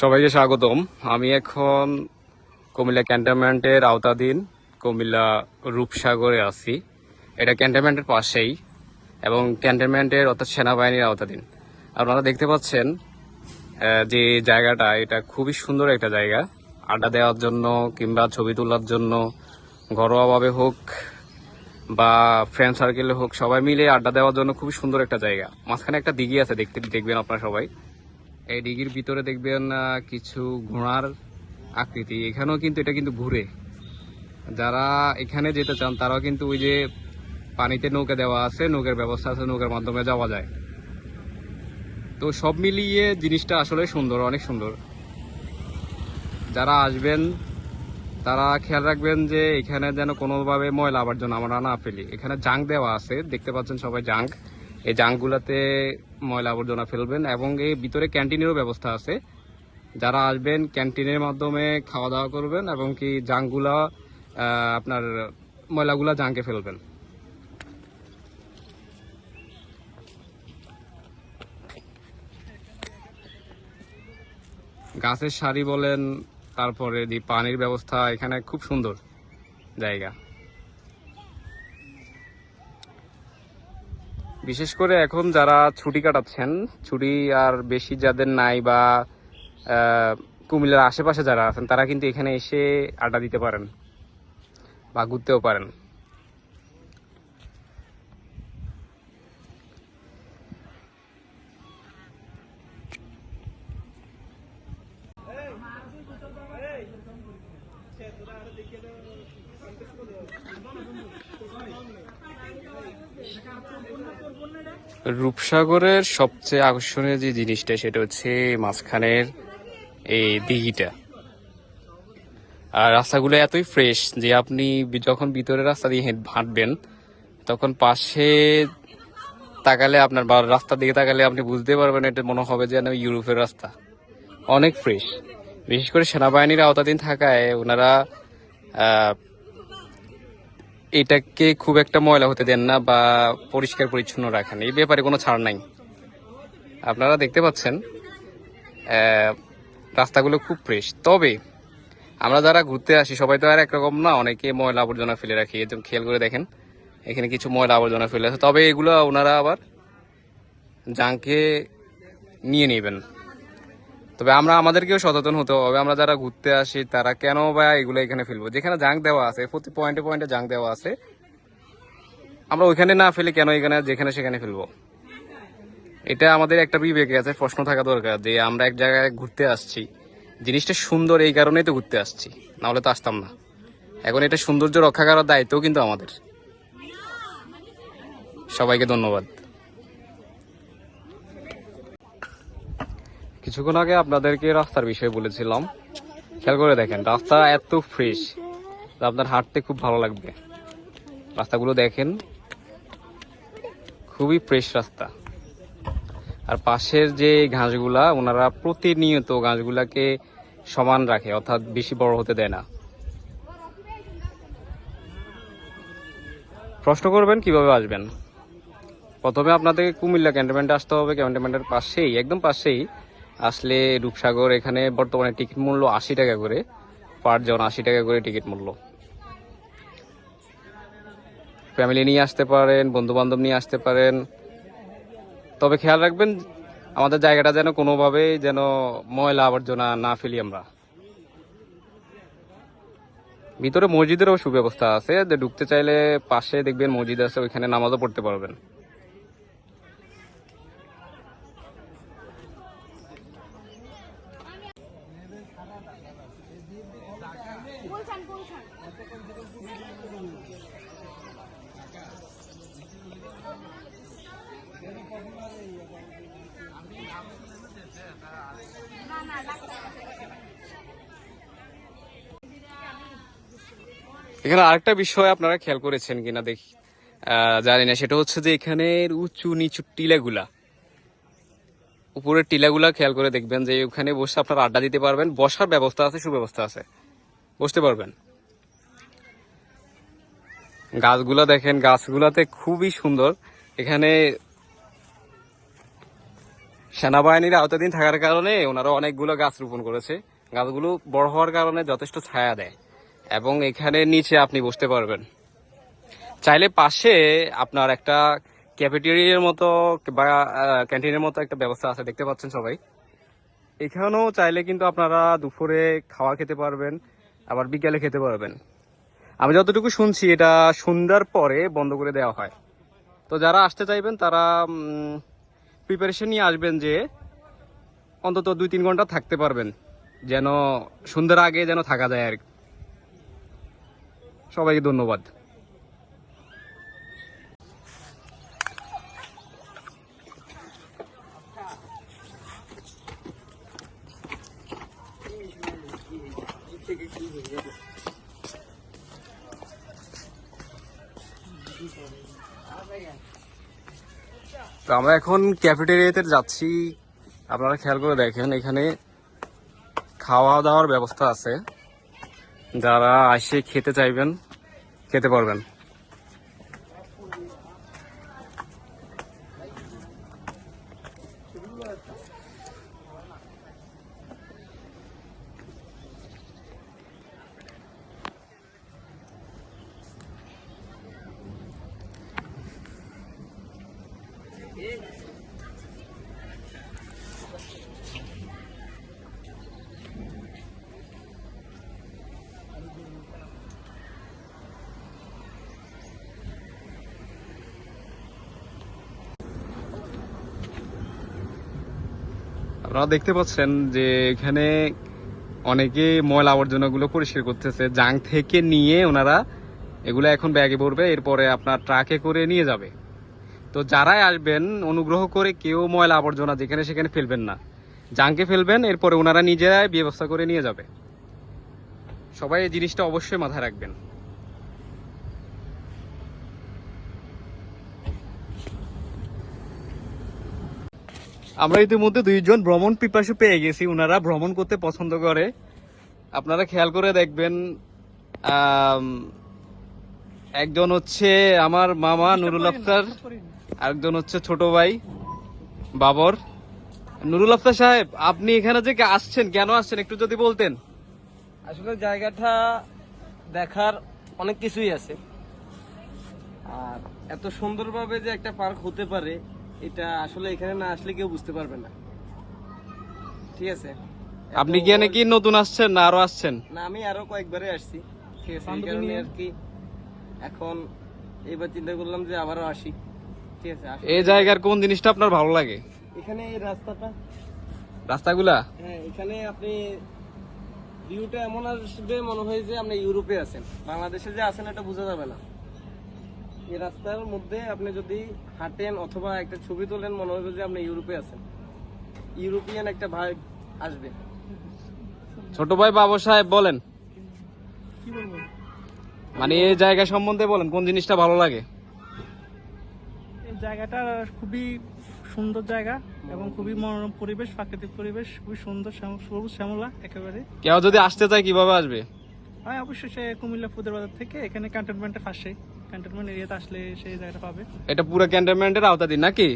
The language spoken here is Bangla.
সবাইকে স্বাগতম। আমি এখন কুমিল্লা ক্যান্টনমেন্টের আওতাধীন কুমিল্লা রূপসাগরে আছি। এটা ক্যান্টনমেন্টের পাশেই এবং ক্যান্টনমেন্টের অর্থাৎ সেনাবাহিনীর আওতাধীন। আপনারা দেখতে পাচ্ছেন যে জায়গাটা, এটা খুবই সুন্দর একটা জায়গা। আড্ডা দেওয়ার জন্য কিংবা ছবি তোলার জন্য ঘরোয়াভাবে হোক বা ফ্রেন্ড সার্কেলে হোক, সবাই মিলে আড্ডা দেওয়ার জন্য খুবই সুন্দর একটা জায়গা। মাঝখানে একটা দিঘি আছে, দেখতে দেখবেন আপনারা সবাই। এই ডিগির ভিতরে দেখবেন কিছু ঘোড়ার আকৃতি। এখানেও কিন্তু এটা কিন্তু ঘুরে। যারা এখানে যেতে চান, তারাও কিন্তু ওই যে পানিতে নৌকা দেওয়া আছে, নৌকার ব্যবস্থা আছে, নৌকার মাধ্যমে যাওয়া যায়। তো সব মিলিয়ে জিনিসটা আসলে সুন্দর, অনেক সুন্দর। যারা আসবেন, তারা খেয়াল রাখবেন যে এখানে যেন কোনোভাবে ময়লা আবর্জনা আমরা না ফেলি। এখানে জাঙ্ক দেওয়া আছে, দেখতে পাচ্ছেন সবাই জাঙ্ক। এই জাঙ্কগুলোতে ময়লা আবর্জনা ফেলবেন এবং এই ভিতরে ক্যান্টিনেরও ব্যবস্থা আছে। যারা আসবেন, ক্যান্টিনের মাধ্যমে খাওয়া দাওয়া করবেন এবং কি জাঙ্কগুলা আপনার ময়লাগুলা জাঙ্কে ফেলবেন। গাছের সারি বলেন, তারপরে দি পানির ব্যবস্থা, এখানে খুব সুন্দর জায়গা। বিশেষ করে এখন যারা ছুটি কাটাচ্ছেন, ছুটি আর বেশি যাদের নাই বা কুমিল্লার আশেপাশে যারা আছেন, তারা কিন্তু এখানে এসে আড্ডা দিতে পারেন বা ঘুরতেও পারেন। রূপসাগরের সবচেয়ে আকর্ষণীয় যে জিনিসটা, সেটা হচ্ছে মাঝখানের এই দিঘিটা। আর রাস্তাগুলো এতই ফ্রেশ যে আপনি যখন ভিতরের রাস্তা দিয়ে হেঁট- হাঁটবেন, তখন পাশে তাকালে আপনার রাস্তার দিকে তাকালে আপনি বুঝতে পারবেন এটা মনে হবে যেন ইউরোপের রাস্তা। অনেক ফ্রেশ বিশেষ করে সেনাবাহিনীর আওতাধীন থাকায় ওনারা এটাকে খুব একটা ময়লা হতে দেন না বা পরিষ্কার পরিচ্ছন্ন রাখেন। এই ব্যাপারে কোনো ছাড় নাই। আপনারা দেখতে পাচ্ছেন রাস্তাগুলো খুব ফ্রেশ তবে আমরা যারা ঘুরতে আসি, সবাই তো আর একরকম না, অনেকে ময়লা আবর্জনা ফেলে রাখি। একদম খেয়াল করে দেখেন, এখানে কিছু ময়লা আবর্জনা ফেলে আছে। তবে এগুলো ওনারা আবার জাঙ্কে নিয়ে নেবেন। তবে আমরা আমাদেরকেও সচেতন হতে হবে। আমরা যারা ঘুরতে আসি, তারা কেন বা এগুলো এখানে ফেলব? যেখানে জাঙ্ক দেওয়া আছে, প্রতি পয়েন্টে পয়েন্টে জাঙ্ক দেওয়া আছে। আমরা ওইখানে না ফেলে কেন এখানে, যেখানে সেখানে ফেলব? এটা আমাদের একটা বিবেকে আছে, প্রশ্ন থাকা দরকার যে আমরা এক জায়গায় ঘুরতে আসছি, জিনিসটা সুন্দর এই কারণেই তো ঘুরতে আসছি না হলে তো আসতাম না। এখন এটা সৌন্দর্য রক্ষা করার দায়িত্ব কিন্তু আমাদের। সবাইকে ধন্যবাদ। কিছুক্ষণ আগে আপনাদেরকে রাস্তার বিষয়ে বলেছিলাম। খেয়াল করে দেখেন, রাস্তা এত ফ্রেশ আপনার হাঁটতে খুব ভালো লাগবে। রাস্তাগুলো দেখেন, খুবই ফ্রেশ রাস্তা। আর পাশের যে ঘাসগুলা, ওনারা প্রতিনিয়ত ঘাসগুলাকে সমান রাখে, অর্থাৎ বেশি বড় হতে দেয় না। প্রশ্ন করবেন, কীভাবে আসবেন? প্রথমে আপনাদেরকে কুমিল্লা ক্যান্টনমেন্টে আসতে হবে। ক্যান্টনমেন্টের পাশেই, একদম পাশেই আসলে রূপসাগর এখানে বর্তমানে টিকিট মূল্য আশি টাকা করে, পার জন আশি টাকা করে টিকিট মূল্য। ফ্যামিলি নিয়ে আসতে পারেন বন্ধু বান্ধব নিয়ে আসতে পারেন। তবে খেয়াল রাখবেন, আমাদের জায়গাটা যেন কোনোভাবেই যেন ময়লা আবর্জনা না ফেলি আমরা। ভিতরে মসজিদেরও সুব্যবস্থা আছে, যে ঢুকতে চাইলে পাশে দেখবেন মসজিদ আছে, ওইখানে নামাজও পড়তে পারবেন। এখানে আরেকটা বিষয় আপনারা খেয়াল করেছেন কিনা দেখি। জানি না, সেটা হচ্ছে যে এখানের উঁচু নিচু টিলাগুলা, উপরের টিলাগুলা খেয়াল করে দেখবেন যে ওখানে বসে আপনারা আড্ডা দিতে পারবেন, বসার ব্যবস্থা আছে, সুব্যবস্থা আছে। বসতে পারবেন। গাছগুলা দেখেন, গাছগুলাতে খুবই সুন্দর। এখানে সেনাবাহিনীর আওতাধীন থাকার কারণে ওনারা অনেকগুলো গাছ রোপণ করেছে। গাছগুলো বড় হওয়ার কারণে যথেষ্ট ছায়া দেয়। এবং এখানে নিচে আপনি বসতে পারবেন। চাইলে পাশে আপনার একটা ক্যাফেটেরিয়ার মতো বা ক্যান্টিনের মতো একটা ব্যবস্থা আছে, দেখতে পাচ্ছেন সবাই। এখানেও চাইলে কিন্তু আপনারা দুপুরে খাওয়া খেতে পারবেন, আবার বিকেলে খেতে পারবেন। আমি যতটুকু শুনছি, এটা সন্ধ্যার পরে বন্ধ করে দেওয়া হয়। তো যারা আসতে চাইবেন, তারা প্রিপারেশন নিয়ে আসবেন যে অন্তত দুই তিন ঘণ্টা থাকতে পারবেন, যেন সন্ধ্যার আগে যেন থাকা যায় আর কি। সবাইকে ধন্যবাদ। তো আমরা এখন ক্যাফেটেরিয়াতে যাচ্ছি। আপনারা খেয়াল করে দেখেন, এখানে খাওয়া দাওয়ার ব্যবস্থা আছে। যারা আসে খেতে চাইবেন খেতে পারবেন। আপনারা দেখতে পাচ্ছেন যে এখানে অনেকে ময়লা আবর্জনাগুলো পরিষ্কার করতেছে, জাং থেকে নিয়ে ওনারা এগুলো এখন ব্যাগে ভরবে, এরপরে আপনার ট্রাকে করে নিয়ে যাবে। তো যারাই আসবেন, অনুগ্রহ করে কেউ ময়লা আবর্জনা যেখানে সেখানে ফেলবেন না। জাংকে ফেলবেন, এরপরে ওনারা নিজেরাই ব্যবস্থা করে নিয়ে যাবে। সবাই এই জিনিসটা অবশ্যই মাথায় রাখবেন। আমরা ইতিমধ্যে দুইজন ভ্রমণ পিপাসু পেয়ে গেছি। ওনারা ভ্রমণ করতে পছন্দ করে। আপনারা খেয়াল করে দেখবেন একজন হচ্ছে আমার মামা নুরুল আফতার আরেকজন হচ্ছে ছোট ভাই বাবর। নুরুল আফতার সাহেব আপনি এখানে যে আসছেন কেন আসছেন একটু যদি বলতেন। আসলে জায়গাটা দেখার অনেক কিছুই আছে। আর এত সুন্দরভাবে যে একটা পার্ক হতে পারে এটা আসলে এখানে না আসলে কেউ বুঝতে পারবে না। ঠিক আছে? আপনি কি এখানে কি নতুন আসছেন না আরও আসছেন? না আমি আরও কয়েকবারে আসছি। ঠিক আছে এই কারণে আর কি এখন এইবার চিন্তা করলাম যে আবারও আসি। ঠিক আছে এই জায়গার কোন জিনিসটা আপনার ভালো লাগে? এখানে এই রাস্তাটা। রাস্তাগুলা? হ্যাঁ এখানে আপনি ভিউটা এমন আসবে মনে হয় যে আপনি ইউরোপে আছেন। বাংলাদেশে যে আছেন এটা বোঝা যাবে না। এই রাস্তার মধ্যে আপনি যদি হাঁটেন অথবা একটা ছবি তোলেন মনে হবে যে আপনি ইউরোপে আছেন। ইউরোপিয়ান একটা ভাই আসবে। ছোট ভাই বাবু সাহেব বলেন। কি বলব? মানে এই জায়গা সম্বন্ধে বলেন কোন জিনিসটা ভালো লাগে? এই জায়গাটা খুবই সুন্দর জায়গা এবং খুবই মনোরম পরিবেশ প্রাকৃতিক পরিবেশ খুবই সুন্দর সবুজ শ্যামলা একেবারে। কেউ যদি আসতে চায় কীভাবে আসবে? হয় অবশ্যই সে কুমিল্লা ফুদের বাজার থেকে এখানে ক্যান্টনমেন্টের পাশে ক্যান্টনমেন্ট এরিয়াতে আসলে সেই জায়গাটা পাবে। এটা পুরো ক্যান্টনমেন্টের আওতাধীন নাকি?